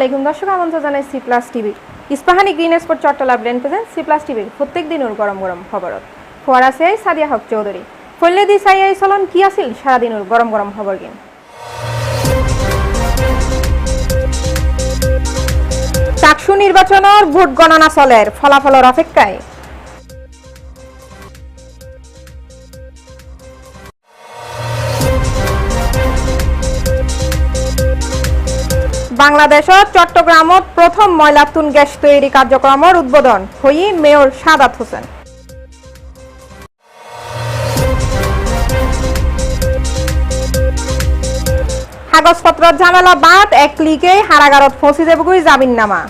আলাইকুম দর্শক, আমন্ত্রণ জানাই C plus TV Ispahani green sport Chattala brand present C plus টিভির প্রত্যেক দিনের গরম গরম খবরত। ফোয়ারা সিয়াই সাদিয়া হক চৌধুরী। ফল্লেদি সাইয়াই চলন কি আছিল? সারাদিনের গরম গরম খবর গিন চাকসু নির্বাচনের ভোট গণনা চলের ফলাফলের অপেক্ষায়। বাংলাদেশত চট্টগ্রামত প্রথম ময়লাতুন গ্যাস তৈরি কার্যক্রমের উদ্বোধন হই মেয়র সাদাত হোসেন। কাগজপত্র ঝামেলা বাদ, এক ক্লিকে হারাগারত ফসি দেবগুই জামিন নামা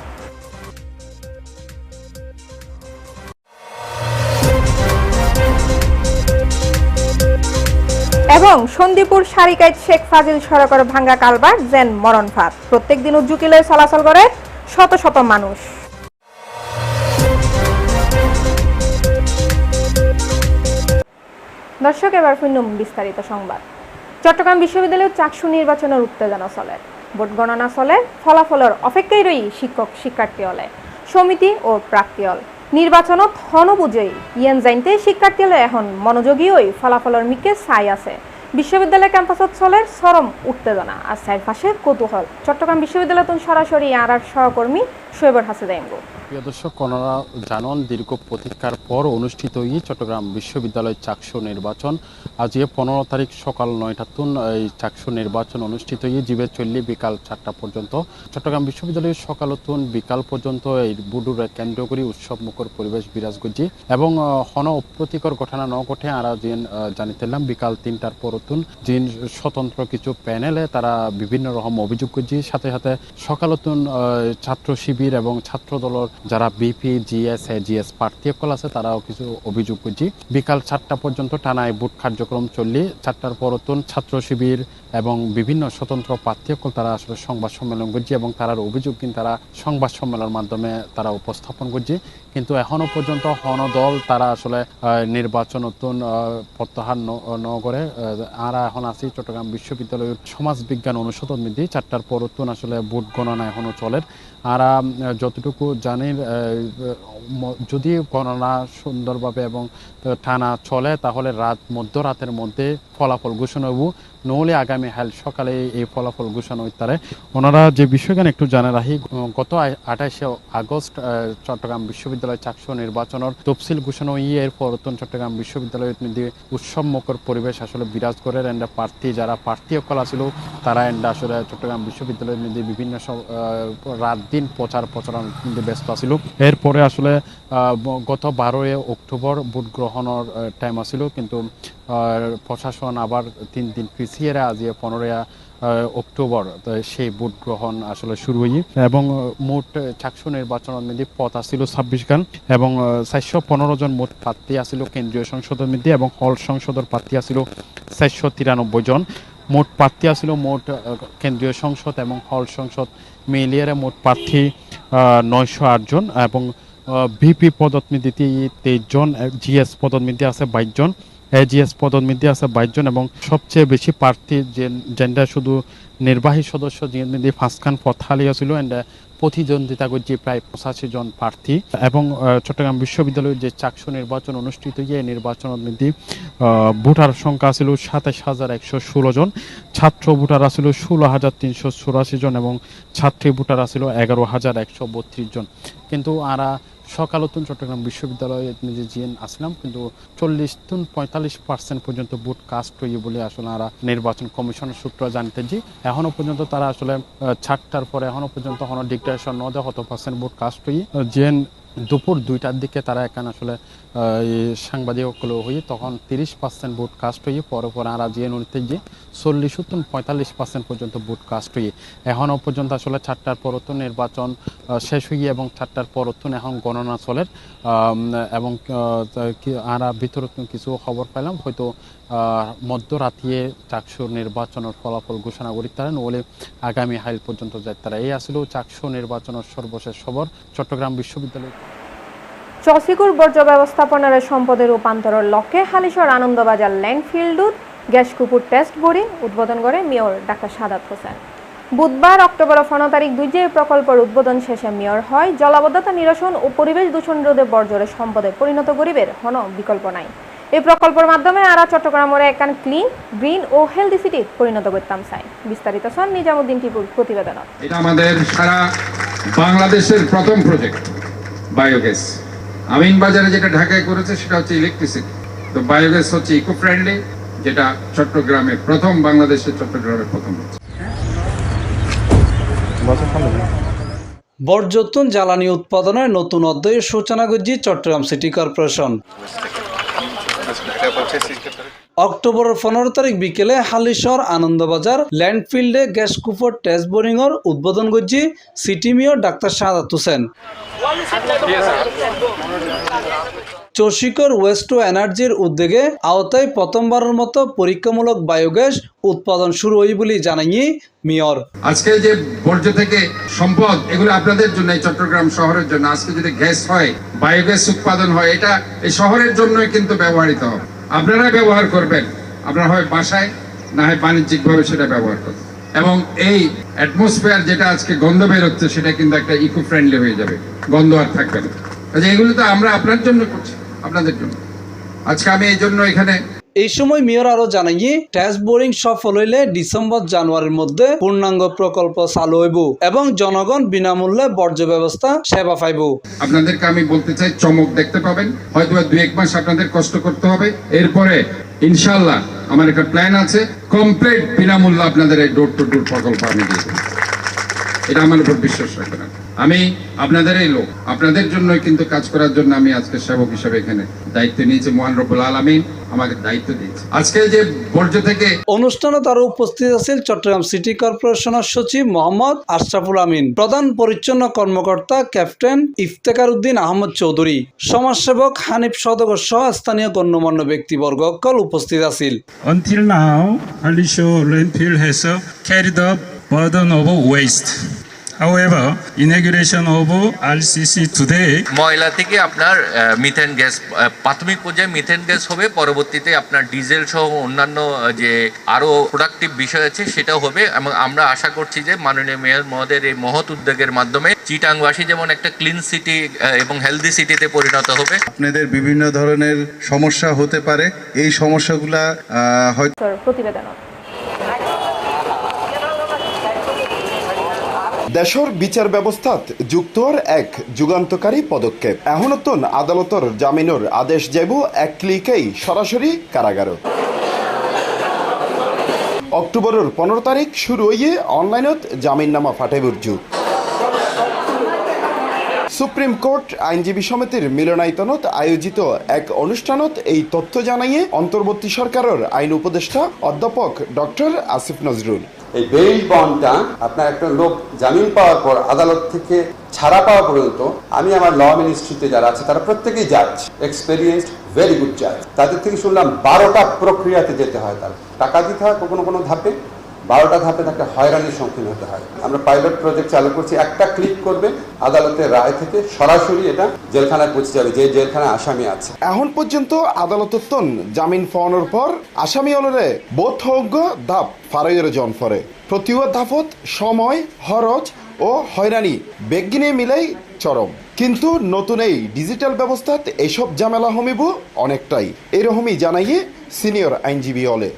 এবং সন্দীপুর সারিকাইত শেখ ফাজিল সড়কের ভাঙ্গা কালবার জেন মরণ ফাঁদ। প্রত্যেক দিন উজ্জুকিলে চলাচল করে শত শত মানুষ। দর্শক, এবার শুনুন বিস্তারিত সংবাদ। চট্টগ্রাম বিশ্ববিদ্যালয়ের চাকসু নির্বাচনের উত্তেজনা চলে। ভোট গণনা চলে, ফলাফলের অপেক্ষায় রই শিক্ষক শিক্ষার্থী হলে। সমিতি ও প্রার্থী নির্বাচনত হন বুঝেই ইয়েন জাইনতে শিক্ষার্থী হলে এখন মনোযোগী ওই ফলাফলের মিকে চাই আছে। বিশ্ববিদ্যালয় ক্যাম্পাসত চলে চরম উত্তেজনা। আর চারপাশে কৌতূহল। চট্টগ্রাম বিশ্ববিদ্যালয় সরাসরি আর আর সহকর্মী শৈবর হাসিদাইমগো প্রিয় দর্শক কনরা জানন দীর্ঘ প্রতীক্ষার পর অনুষ্ঠিত ই চট্টগ্রাম বিশ্ববিদ্যালয় চাকসু নির্বাচন। আজ পনেরো তারিখ সকাল নয়টা তুন এই চাকসু নির্বাচন অনুষ্ঠিত। ই জীবে চল্লি বিকাল চারটা পর্যন্ত। চট্টগ্রাম বিশ্ববিদ্যালয়ের সকালতুন বিকাল পর্যন্ত এই বুডুরে কেন্দ্র করে উৎসব মুখর পরিবেশ বিরাজ করছি এবং হন অপ্রতিকর ঘটনা ন ঘটে আরা যেন জানিতেলাম বিকাল তিনটার পরতুন যিন স্বতন্ত্র কিছু প্যানেলে তারা বিভিন্ন রকম অভিযোগ করছি সাথে সাথে সকালতুন আহ, ছাত্র শিবির এবং ছাত্র দলের যারা বিপি জিএস জিএস প্রার্থী সকল আছে তারাও কিছু অভিযোগ করছি। বিকাল চারটা পর্যন্ত টানায় বুট কার্যক্রম চললি। চারটার পরতুন ছাত্র শিবির এবং বিভিন্ন স্বতন্ত্র প্রার্থী সকল তারা আসলে সংবাদ সম্মেলন করছে এবং তারার অভিযোগ কিন্তু তারা সংবাদ সম্মেলনের মাধ্যমে তারা উপস্থাপন করছে। কিন্তু এখনও পর্যন্ত হন দল তারা আসলে নির্বাচন নতুন প্রত্যাহার ন- ন করে আহ, আরা এখন আছি চট্টগ্রাম বিশ্ববিদ্যালয়ের সমাজ বিজ্ঞান অনুষদ মিদি চারটার পরতুন আসলে ভোট গণনা এখনও চলে। আর যতটুকু জানেন যদি গণনা সুন্দরভাবে এবং থানা টানা চলে, তাহলে রাত, মধ্যরাতের মধ্যে ফলাফল ঘোষণা হব। নহলে আগামী হাল সকালে এই ফলাফল ঘোষণা হইতে পারে। ওনারা যে বিষয়গান একটু জানা রাখি গত আঠাশে আগস্ট চট্টগ্রাম বিশ্ববিদ্যালয় চাকসু নির্বাচনের তফসিল ঘোষণা হই এর পরতন চট্টগ্রাম বিশ্ববিদ্যালয়ের মধ্যে উৎসব মুখর পরিবেশ আসলে বিরাজ করে এন্ড প্রার্থী যারা প্রার্থী সকল আছিল তারা এন্ড আসলে চট্টগ্রাম বিশ্ববিদ্যালয়ের মধ্যে বিভিন্ন রাত দিন প্রচার প্রচারণ ব্যস্ত আছিল। এরপরে আসলে গত বারোই অক্টোবর ভোট গ্রহণের টাইম আছিল, কিন্তু প্রশাসন আবার তিন দিন পিছিয়ে আজি পনেরোই অক্টোবর। সেই ভোট গ্রহণ আসলে শুরু হয়ে এবং মোট চাকসু নির্বাচন মধ্যে পথ আসছিল ছাব্বিশ গান এবং চারশো পনেরো জন মোট প্রার্থী আসছিল কেন্দ্রীয় সংসদের মধ্যে এবং হল সংসদের প্রার্থী আসছিল চারশো তিরানব্বই জন। মোট প্রার্থী আসছিল মোট কেন্দ্রীয় সংসদ এবং হল সংসদ মিলিয়ে মোট প্রার্থী নয়শো আটজন এবং ভিপি পদোন্নতিতে তেইশ জন জিএস পদোন্নতি আছে বাইশ জন। এজিএস পদোন্নতি আছে বাইশ জন এবং সবচেয়ে বেশি প্রার্থী যে জেন্ডার শুধু নির্বাহী সদস্য যিনি ফাঁসখান পথালি ছিল এন্ড প্রতিদ্বন্দ্বিতা করছে প্রায় পঁচাশি জন প্রার্থী। এবং চট্টগ্রাম বিশ্ববিদ্যালয়ের যে চাকসু নির্বাচন অনুষ্ঠিত এই মধ্যে আহ, ভোটার সংখ্যা ছিল সাতাশ হাজার একশো ষোলো জন ছাত্র ভোটার ছিল ষোলো হাজার তিনশো চুরাশি জন এবং ছাত্রী ভোটার ছিল এগারো হাজার একশো বত্রিশ জন। কিন্তু আরা সকালতুন চট্টগ্রাম বিশ্ববিদ্যালয়ে নিজে জিএন আসলাম, কিন্তু চল্লিশ তুন পঁয়তাল্লিশ পার্সেন্ট পর্যন্ত ভোট কাস্ট হয়ে বলে আসলে আমরা নির্বাচন কমিশনের সূত্র জানতে যে এখনও পর্যন্ত তারা আসলে ছাড়টার পরে এখনও পর্যন্ত কোনো ডিক্টারেশন ন দেয় কত পার্সেন্ট ভোট কাস্ট হয়ে জিএন দুপুর দুইটার দিকে তারা এখানে আসলে সাংবাদিকগুলো হয়ে তখন তিরিশ পার্সেন্ট ভোট কাস্ট হয়ে পরে পরে আর জিএন উনিতে যে চল্লিশ উত্তর পঁয়তাল্লিশ পার্সেন্ট পর্যন্ত ভোট কাস্ট হয়ে এখনও পর্যন্ত আসলে চারটার পরতুন নির্বাচন শেষ হয়ে এবং চারটার পরতুন এখন গণনা চলে। এবং আর ভিতরে কিছু খবর পেলাম হয়তো মধ্যরাতিয়ে চাকসু নির্বাচনের ফলাফল ঘোষণা করি তারা নহলে আগামী হাইল পর্যন্ত যায় তারা। এই আসলে চাকসু নির্বাচনের সর্বশেষ খবর। চট্টগ্রাম বিশ্ববিদ্যালয় চসিকুর বর্জ্য ব্যবস্থাপনার সম্পদের রূপান্তরের লক্ষ্যে হালিশর আনন্দবাজার ল্যান্ডফিল্ডত গ্যাস কুপুর টেস্ট বড়ি উদ্বোধন করে মেয়র ডাক্তার সাদাত হোসেন। বুধবার অক্টোবর পনেরো তারিখ দুই যে প্রকল্পের উদ্বোধন শেষে মেয়র হয়, জলাবদ্ধতা, নিরসন ও পরিবেশ দূষণ রোধে বর্জরে সম্পদে পরিণত গরিবের হন বিকল্প নাই। এই প্রকল্পের মাধ্যমে আরা চট্টগ্রামের একান ক্লিন গ্রিন ও হেলদি সিটি পরিণত করতাম চাই বিস্তারিত সন নিজামুদ্দিন টিপুর প্রতিবেদনত। এটা আমাদের সারা বাংলাদেশের প্রথম প্রজেক্ট বায়োগ্যাস আমিন বাজারে যেটা ঢাকায় করেছে সেটা হচ্ছে ইলেকট্রিসিটি তো বায়োগ্যাস হচ্ছে ইকো ফ্রেন্ডলি যেটা চট্টগ্রামে প্রথম বাংলাদেশের চট্টগ্রামে প্রথম হচ্ছে। বর্জ্যতুন জ্বালানি উৎপাদনের নতুন অধ্যায়ের সূচনা করছে চট্টগ্রাম সিটি কর্পোরেশন। অক্টোবরের পনেরো তারিখ বিকেলে হালিশর আনন্দবাজার ল্যান্ডফিল্ডে গ্যাস কুপোর টেস্ট বোরিংয়ের উদ্বোধন করছি সিটি মেয়র ডাক্তার শাহাদ হোসেন। চশিকর ওয়েস্ট এনার্জির উদ্যোগে আওতায় প্রথমবারের মতো পরীক্ষামূলক বায়োগ্যাস উৎপাদন শুরু হই বলে জানাই মেয়র। আজকে যে বর্জ্য থেকে সম্পদ, এগুলো আপনাদের জন্য চট্টগ্রাম শহরের জন্য। আজকে যদি গ্যাস হয়, বায়োগ্যাস উৎপাদন হয়, এটা এই শহরের জন্যই কিন্তু ব্যবহৃত হবে। আপনারা ব্যবহার করবেন। আপনারা হয় বাসায়, না হয় বাণিজ্যিকভাবে সেটা ব্যবহার করবেন। এবং এই অ্যাটমসফিয়ার যেটা আজকে গন্ধ বেরোচ্ছে সেটা কিন্তু একটা ইকো ফ্রেন্ডলি হয়ে যাবে। গন্ধ আর থাকবে না। এগুলো তো আমরা আপনার জন্য করছি। আপনাদের জন্য। আজকে আমি এই জন্য এখানে এই সময় মেয়র আরও জানাই টেস্ট বোরিং সফল হইলে ডিসেম্বর জানুয়ারির মধ্যে পূর্ণাঙ্গ প্রকল্প চালু হইব এবং জনগণ বিনামূল্যে বর্জ্য ব্যবস্থা সেবা পাইব। আপনাদেরকে আমি বলতে চাই চমক দেখতে পাবেন। হয়তো দু এক মাস আপনাদের কষ্ট করতে হবে। এরপরে ইনশাল্লাহ আমার একটা প্ল্যান আছে। কমপ্লিট বিনামূল্যে আপনাদের এই ডোর টু ডোর প্রকল্প আমি দিয়ে এটা আমার উপর বিশ্বাস রাখবেন। আমি আপনাদের এই লোক। আপনাদের জন্য কিন্তু কাজ করার জন্য আমি আজকে সেবক হিসেবে এখানে দায়িত্ব নিয়েছি মহান রব্বুল আলমিন আমাকে দায়িত্ব দিয়েছে আজকে যে বর্জ্য থেকে অনুষ্ঠানে তারা উপস্থিত আছেন চট্টগ্রাম সিটি কর্পোরেশনের সচিব মোহাম্মদ আশরাফুল আমিন প্রধান পরিচ্ছন্ন কর্মকর্তা ক্যাপ্টেন ইফতেকার উদ্দিন আহমদ চৌধুরী সমাজসেবক হানিফ সদগর সহ স্থানীয় গণ্যমান্য ব্যক্তিবর্গ কল উপস্থিত আছিল। Until now, Alisho landfill has carried the burden of waste. However, inauguration of RCC today ময়লা থেকে আপনার মিথেন গ্যাস প্রাথমিক পর্যায়ে মিথেন গ্যাস হবে পরবর্তীতে আপনার ডিজেল সহ অন্যান্য যে আরও প্রোডাক্টিভ বিষয় আছে সেটাও হবে। এবং আমরা আশা করছি যে মাননীয় মেয়র মহোদয়ের এই মহৎ উদ্যোগের মাধ্যমে চিটাংবাসী যেমন একটা ক্লিন সিটি এবং হেলদি সিটিতে পরিণত হবে। আপনাদের বিভিন্ন ধরনের সমস্যা হতে পারে। এই সমস্যাগুলা আহ, হয়তো প্রতিবেদনত দেশৰ বিচাৰ ব্যৱস্থাত যুক্তৰ এক যুগান্তকারী পদক্ষেপ। এহনতন আদালতর জামিনের আদেশ যাব এক ক্লিকেই সরাসরি কারাগার। অক্টোবরের পনেরো তারিখ শুরু হইয়ে অনলাইনত জামিননামা ফাটাইবর যুগ। সুপ্রিম কোর্ট আইনজীবী সমিতির মিলনায়তনত আয়োজিত এক অনুষ্ঠানত এই তথ্য জানাইয়ে অন্তর্বর্তী সরকারের আইন উপদেষ্টা অধ্যাপক ডক্টর আসিফ নজরুল। এই বেইল বন্ডটা আপনার একটা লোক জামিন পাওয়ার পর আদালত থেকে ছাড়া পাওয়া পর্যন্ত আমি আমার ল মিনিস্ট্রিতে যারা আছে, তারা প্রত্যেকেই জাজ এক্সপেরিয়েন্সড ভেরি গুড জাজ তাদের থেকে শুনলাম বারোটা প্রক্রিয়াতে যেতে হয় তার। টাকা দিতে হয় কোনো কোনো ধাপে? বারোটা ধাপে তাকে হয়রানির সম্মুখীন হতে হয়। আমরা পাইলট প্রজেক্ট চালু করছি, একটা ক্লিক করবে, আদালতের রায় থেকে সরাসরি এটা জেলখানায় পৌঁছে যাবে, যে জেলখানায় আসামি আছে। এখন পর্যন্ত আদালততন জামিন পাওয়ানোর পর আসামি অলরে বোধ হজ্ঞ ধাপ ফারয়ের জন ফরে প্রতিও ধাপত, সময় খরচ ও হয়রানি, বেগিনে মিলাই চরম। কিন্তু নতুন এই ডিজিটাল ব্যবস্থাত এসব ঝামেলা হমিব অনেকটাই। এরকমই জানাইয়ে সিনিয়র আইনজীবী অলে।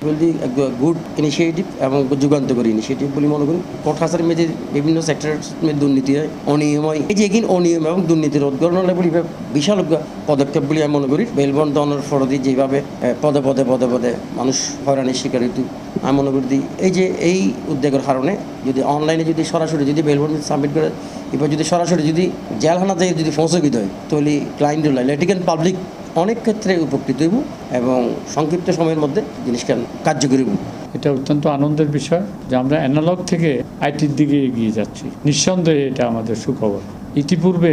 গুড ইনিশিয়েটিভ এবং যুগান্তকারী ইনিশিয়েটিভ বলে মনে করি। কোর্ট কাছারির মেঝে বিভিন্ন সেক্টরের দুর্নীতি হয় অনিয়ম হয় এই যে এগিন অনিয়ম এবং দুর্নীতি রোধ করানোর বলি বিশাল পদক্ষেপ বলে আমি মনে করি। বেলবন দনের ফরদি যেভাবে পদে পদে পদে পদে মানুষ হয়রানির শিকার হইতো, আমি মনে করি এই যে এই উদ্যোগের কারণে যদি অনলাইনে যদি সরাসরি যদি বেলবন সাবমিট করে, এবার যদি সরাসরি যদি জেলখানা থেকে যদি পৌঁছবিত হয়, তাহলে ক্লায়েন্ট লেটিকেন পাবলিক অনেক ক্ষেত্রে উপকৃত হইব এবং সংক্ষিপ্ত সময়ের মধ্যে জিনিসটা কার্যকরী হইব। এটা অত্যন্ত আনন্দের বিষয় যে আমরা অ্যানালগ থেকে আইটির দিকে এগিয়ে যাচ্ছি। নিঃসন্দেহে এটা আমাদের সুখবর। ইতিপূর্বে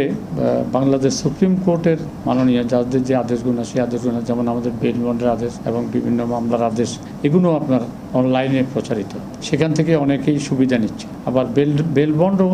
বাংলাদেশ সুপ্রিম কোর্টের মাননীয় জাজদের যে আদেশগুলো, সেই আদেশগুলো, যেমন আমাদের বেল বন্ডের আদেশ এবং বিভিন্ন মামলার আদেশ এগুলো আপনার অনলাইনে প্রচারিত। সেখান থেকে অনেকেই সুবিধা নিচ্ছে। আবার বেল বেল বন্ডও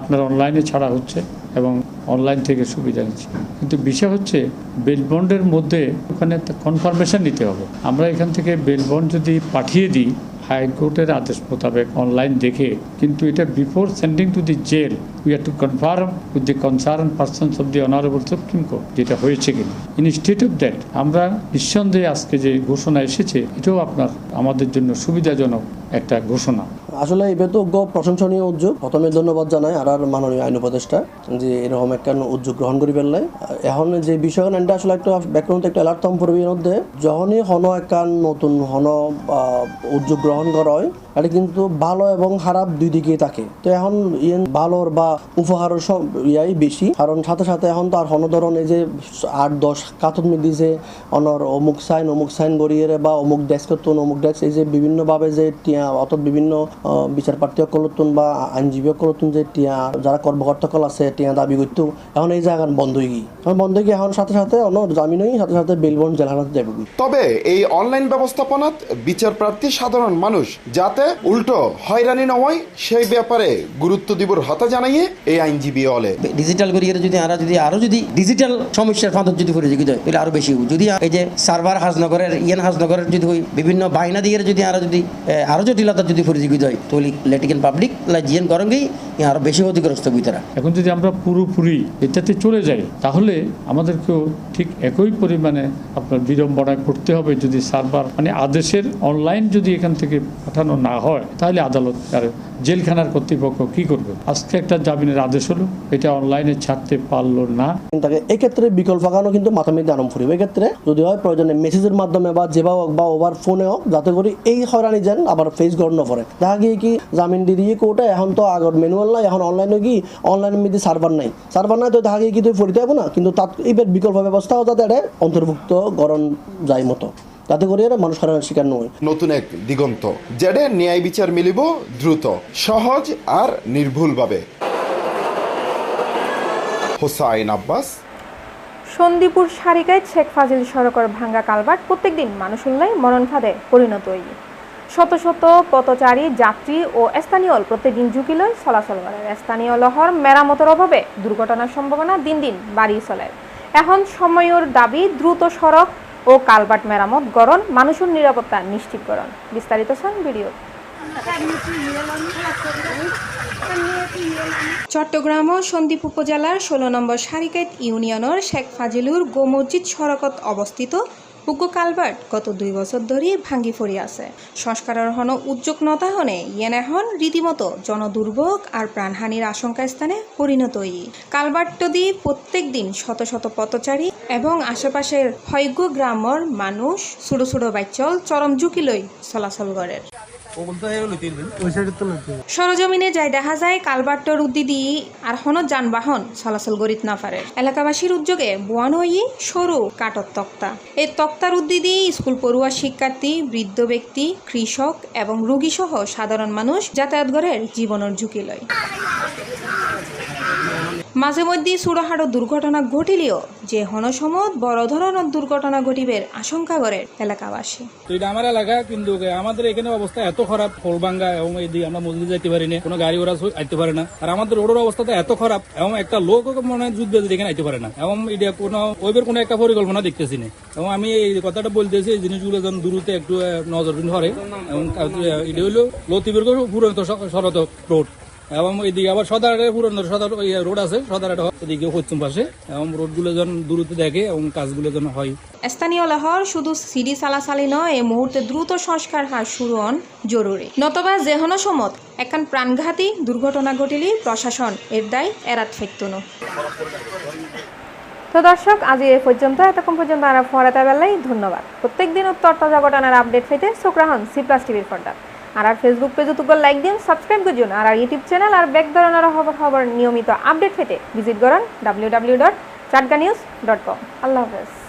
আপনার অনলাইনে ছাড়া হচ্ছে। এবং অনলাইন থেকে সুবিধা নিচ্ছি। কিন্তু বিষয় হচ্ছে বেল বন্ডের মধ্যে ওখানে কনফার্মেশন নিতে হবে। আমরা এখান থেকে বেল বন্ড যদি পাঠিয়ে দিই হাইকোর্টের আদেশ মোতাবেক অনলাইন দেখে, কিন্তু এটা before sending to the jail we are to confirm with the concern persons of the honourable supreme court যেটা হয়েছে কিনা। ইনস্টিট অফ দ্যাট আমরা নিঃসন্দেহে আজকে যে ঘোষণা এসেছে, এটাও আপনার, আমাদের জন্য সুবিধাজনক একটা ঘোষণা। আসলে এই তো প্রশংসনীয় উদ্যোগ, প্রথমে ধন্যবাদ জানাই আর আর মাননীয় আইন উপদেষ্টা যে এরকম একটা উদ্যোগ গ্রহণ করি ফেললাই এখন যে বিষয় এটা আসলে একটা ব্যাকগ্রাউন্ড একটা অ্যালার্টম পড়বির মধ্যে, যখনই হন একটা নতুন হন উদ্যোগ গ্রহণ করা হয়, এটা কিন্তু ভালো এবং খারাপ দুই দিকেই থাকে। তো এখন ইয়েন ভালোর বা উপহারের সব ইয়াই বেশি, কারণ সাথে সাথে এখন তো আর হন ধরন এই যে আট, দশ কাতত মিদিছে অনর অমুক সাইন অমুক সাইন গড়িয়ে বা অমুক ডেস্ক অমুক ডেস্ক, এই যে বিভিন্নভাবে যে অত বিভিন্ন আহ, বিচারপ্রার্থী সকলতুন বা আইনজীবী সকলতুন যে টিয়া যারা কর্মকর্তা সকল আছে টিয়া দাবি করতো এখন এই জায়গা বন্ধ হয়ে গিয়ে এখন বন্ধ হয়ে গিয়ে এখন সাথে সাথে অন্য জামিনই সাথে সাথে বেলবন জেলখানাতে যাবে তবে এই অনলাইন ব্যবস্থাপনাত বিচারপ্রার্থী সাধারণ মানুষ যাতে উল্টো হয়রানি নয় সেই ব্যাপারে গুরুত্ব দিবর হতা জানাইয়ে এই আইনজীবী অলে ডিজিটাল করিয়ে যদি আরা যদি আরও যদি ডিজিটাল সমস্যার ফাঁদত যদি করে যদি তাহলে আরও বেশি। যদি এই যে সার্ভার হাজনগরের ইয়ান হাজনগরের যদি হই বিভিন্ন বাইনা দিয়ে যদি আরও যদি এ, আরও জটিলতা যদি করে যদি হয় তাহলে লেটিকেন পাবলিক জিয়ান করেঙ্গেই আরও বেশি ক্ষতিগ্রস্ত তারা এখন যদি আমরা পুরোপুরি এটাতে চলে যাই, তাহলে আমাদেরকেও ঠিক একই পরিমাণে আপনার বিড়ম্বনায় করতে হবে যদি সার্ভার মানে আদেশের অনলাইন যদি এখান থেকে পাঠানো না হয়, তাহলে আদালত আর জেলখানার কর্তৃপক্ষ কি করবে? আজকে একটা জামিনের আদেশ হলো, এটা অনলাইনে ছাড়তে পারল না। তাকে এক্ষেত্রে বিকল্প ফাঁকানো কিন্তু মেয়েদের আরম্ভ করিবে এক্ষেত্রে যদি হয়, প্রয়োজনে মেসেজের মাধ্যমে বা যেভাবে হোক বা ওভার ফোনে হোক, যাতে করে এই হয়রানি যেন আবার ফেস না পড়ে। দেখা গিয়ে কি, জামিন দিয়ে কোর্টে এখন তো আগর ম্যানুয়াল নাই, এখন অনলাইনে কি অনলাইনের মধ্যে সার্ভার নাই। সার্ভার নাই তো দেখা গিয়ে কি তুই ফরিতে হবে না? কিন্তু তার এবার বিকল্প ব্যবস্থাও যাতে অন্তর্ভুক্ত গরম যায় মতো। যাতে করে এরা মানুষ হয়রানির শিকার নয়। নতুন এক দিগন্ত। যেডে ন্যায় বিচার মিলিব দ্রুত সহজ আর নির্ভুলভাবে। হোসাইন আব্বাস। সন্দীপুর সারিকায় শেখ ফাজিল সড়কের ভাঙ্গা কালভার্ট প্রত্যেকদিন মানুষ উল্লাই মরণ ফাঁদে পরিণত হই শত শত পথচারী যাত্রী ও স্থানীয় প্রত্যেকদিন ঝুঁকি লয় চলাচল করে। স্থানীয় লহর মেরামতের অভাবে দুর্ঘটনার সম্ভাবনা দিন দিন বাড়িয়ে চলে। এখন সময়ের দাবি দ্রুত সড়ক ও কালবাট মেরামত গড়ন, মানুষের নিরাপত্তা নিশ্চিত নিশ্চিতকরণ। বিস্তারিত চান ভিডিও। চট্টগ্রাম ও সন্দ্বীপ উপজেলার ষোলো নম্বর সারিকাইত ইউনিয়নের শেখ ফাজিলুর গোমসজিদ সড়কত অবস্থিত উগ্র কালভার্ট গত দুই বছর ধরেই ভাঙ্গি ফরি আছে। সংস্কারের হন উদ্যোগ নতাহনে ইয়েন এখন রীতিমতো জনদুর্ভোগ আর প্রাণহানির আশঙ্কা স্থানে পরিণত হই কালভার্ট দিয়ে প্রত্যেক দিন শত শত পথচারী এবং আশেপাশের হয়গ্য গ্রামর মানুষ, ছোট ছোট বাইচল চরম ঝুঁকি লই চলাচল করে সরজমিনে যাই দেখা যায় কালবাট্টর উদ্দিদি আর হন যানবাহন চলাচল গরিত না পারে। এলাকাবাসীর উদ্যোগে বোয়ান সরু কাটর তক্তা। এই তক্তার উদ্দিদি স্কুল পড়ুয়া শিক্ষার্থী, বৃদ্ধ ব্যক্তি, কৃষক এবং রোগী সহ সাধারণ মানুষ যাতায়াত ঘরের জীবনের ঝুঁকি লয়। মাঝে মধ্যে ছোটখাটো দুর্ঘটনা ঘটিলেও যে হনসমত বড় ধরনের দুর্ঘটনা ঘটিবের আশঙ্কা করে এলাকাবাসী আমার এলাকা কিন্তু আমাদের এখানে অবস্থা এত খারাপ ফোলবাঙ্গা এবং এদিকে আমরা মসজিদ যাইতে পারি না কোনো গাড়ি ওরা আইতে পারে না আর আমাদের রোডের অবস্থা তো এত খারাপ এবং একটা লোক মনে হয় যুদ্ধ এখানে আইতে পারে না এবং এটা কোনো ওইবের কোনো একটা পরিকল্পনা দেখতেছি না এবং আমি এই কথাটা বলতেছি এই জিনিসগুলো যেন দূরতে একটু নজরবিন করে এবং এটা হলো লতিবের পুরন্ত শরত রোড এবং এদিকে আবার সদারের পুরনো সদর ওই রোড আছে সদারের এদিকে পশ্চিম পাশে। এবং রোডগুলো যেন দূরত্ব দেখে এবং কাজগুলো যেন হয়। স্থানীয় লহর শুধু সিডি চালাচালি নয় এই মুহূর্তে দ্রুত সংস্কার হার শুরু হন জরুরি। নতবা যেহন সমত একান প্রাণঘাতী দুর্ঘটনা ঘটিলি প্রশাসন এর দায় এরাত ফেকতনো তো দর্শক আজ এ পর্যন্ত এতক্ষণ পর্যন্ত আর ফরাতে বেলাই ধন্যবাদ। প্রত্যেক দিন উত্তর তাজা ঘটনার আপডেট পেতে চোখরাহন সি প্লাস টিভির পর্দা আর আর ফেসবুক পেজে তুকর লাইক দিন সাবস্ক্রাইব করুন আর আর ইউটিউব চ্যানেল আর ব্যাক ধরনের খবর খবর নিয়মিত আপডেট পেতে ভিজিট করুন W W dot Chatga news dot com আল্লাহ হাফেজ।